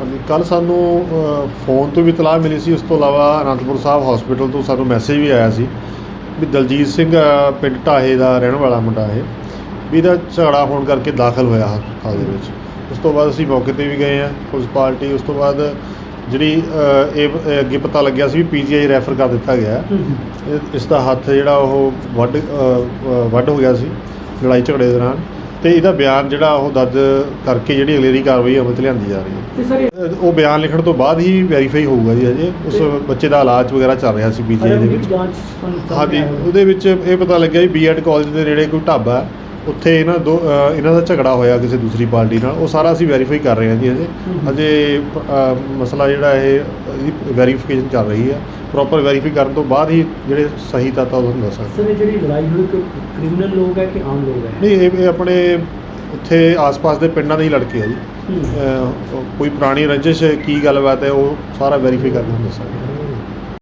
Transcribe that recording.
ਹਾਂਜੀ ਕੱਲ ਸਾਨੂੰ ਫੋਨ ਤੋਂ ਵੀ ਇਤਲਾਹ ਮਿਲੀ ਸੀ ਉਸ ਤੋਂ ਇਲਾਵਾ ਅਨੰਦਪੁਰ ਸਾਹਿਬ ਹਸਪੀਟਲ ਤੋਂ ਸਾਨੂੰ ਮੈਸੇਜ ਵੀ ਆਇਆ ਸੀ ਵੀ ਦਲਜੀਤ ਸਿੰਘ ਪਿੰਡ ਢਾਹੇ ਦਾ ਰਹਿਣ ਵਾਲਾ ਮੁੰਡਾ ਇਹ ਵੀ ਇਹਦਾ ਝਗੜਾ ਹੋਣ ਕਰਕੇ ਦਾਖਲ ਹੋਇਆ ਹਸਪਤਾਲ ਦੇ ਵਿੱਚ। ਉਸ ਤੋਂ ਬਾਅਦ ਅਸੀਂ ਮੌਕੇ ਤੇ ਵੀ ਗਏ ਆ ਪੁਲਿਸ ਪਾਰਟੀ ਉਸ ਤੋਂ ਬਾਅਦ ਜਿਹੜੀ ਇਹ ਅੱਗੇ ਪਤਾ ਲੱਗਿਆ ਸੀ ਵੀ ਪੀਜੀਆਈ ਰੈਫਰ ਕਰ ਦਿੱਤਾ ਗਿਆ। ਇਸ ਦਾ ਹੱਥ ਜਿਹੜਾ ਉਹ ਵੱਡ ਵੱਡ ਹੋ ਗਿਆ ਸੀ ਲੜਾਈ ਝਗੜੇ ਦੇ ਦੌਰਾਨ। ਤੇ ਇਹਦਾ ਬਿਆਨ ਜਿਹੜਾ ਉਹ ਦਰਜ ਕਰਕੇ ਜਿਹੜੀ ਅਗਲੇਰੀ ਕਾਰਵਾਈ ਅਮਲ 'ਚ ਲਿਆਂਦੀ ਜਾ ਰਹੀ ਹੈ। ਅ, ਉਹ ਬਿਆਨ ਲਿਖਣ ਤੋਂ ਬਾਅਦ ਹੀ ਵੈਰੀਫਾਈ ਹੋਊਗਾ ਜੀ ਅਜੇ ਉਸ ਬੱਚੇ ਦਾ ਇਲਾਜ ਵਗੈਰਾ ਚੱਲ ਰਿਹਾ ਸੀ ਪੀਜੀਆਈ ਦੇ ਵਿੱਚ। ਜਾਂਚ ਹਾਂਜੀ ਉਹਦੇ ਵਿੱਚ ਇਹ ਪਤਾ ਲੱਗਿਆ ਵੀ ਬੀਐਡ ਕਾਲਜ ਦੇ ਨੇੜੇ ਕੋਈ ਢਾਬਾ ਹੈ। ਉੱਥੇ ਇਹਨਾਂ ਦੋ ਅ, ਇਹਨਾਂ ਦਾ ਝਗੜਾ ਹੋਇਆ ਕਿਸੇ ਦੂਸਰੀ ਪਾਰਟੀ ਨਾਲ। ਉਹ ਸਾਰਾ ਅਸੀਂ ਵੈਰੀਫਾਈ ਕਰ ਰਹੇ ਹਾਂ ਜੀ ਅਜੇ। ਅਜੇ ਅ, ਮਸਲਾ ਜਿਹੜਾ ਇਹ ਇਹਦੀ ਵੈਰੀਫਿਕੇਸ਼ਨ ਚੱਲ ਰਹੀ ਹੈ। ਪ੍ਰੋਪਰ ਵੈਰੀਫਾਈ ਕਰਨ ਤੋਂ ਬਾਅਦ ਹੀ ਜਿਹੜੇ ਸਹੀ ਤੱਤ ਆ ਉਹ ਤੁਹਾਨੂੰ ਦੱਸਾਂਗੇ। ਸਰ ਇਹ ਜਿਹੜੀ ਲੜਾਈ ਹੋਈ ਕੋਈ ਕ੍ਰਿਮੀਨਲ ਲੋਕ ਹੈ ਕਿ ਆਮ ਲੋਕ ਹੈ? ਨਹੀਂ ਇਹ ਇਹ ਆਪਣੇ ਉੱਥੇ ਆਸ-ਪਾਸ ਦੇ ਪਿੰਡਾਂ ਦੇ ਹੀ ਲੜਕੇ ਆ ਜੀ। ਅ, ਕੋਈ ਪੁਰਾਣੀ ਰੰਜਿਸ਼ ਕੀ ਗੱਲਬਾਤ ਹੈ ਉਹ ਸਾਰਾ ਵੈਰੀਫਾਈ ਕਰਕੇ ਤੁਹਾਨੂੰ ਦੱਸਾਂਗੇ।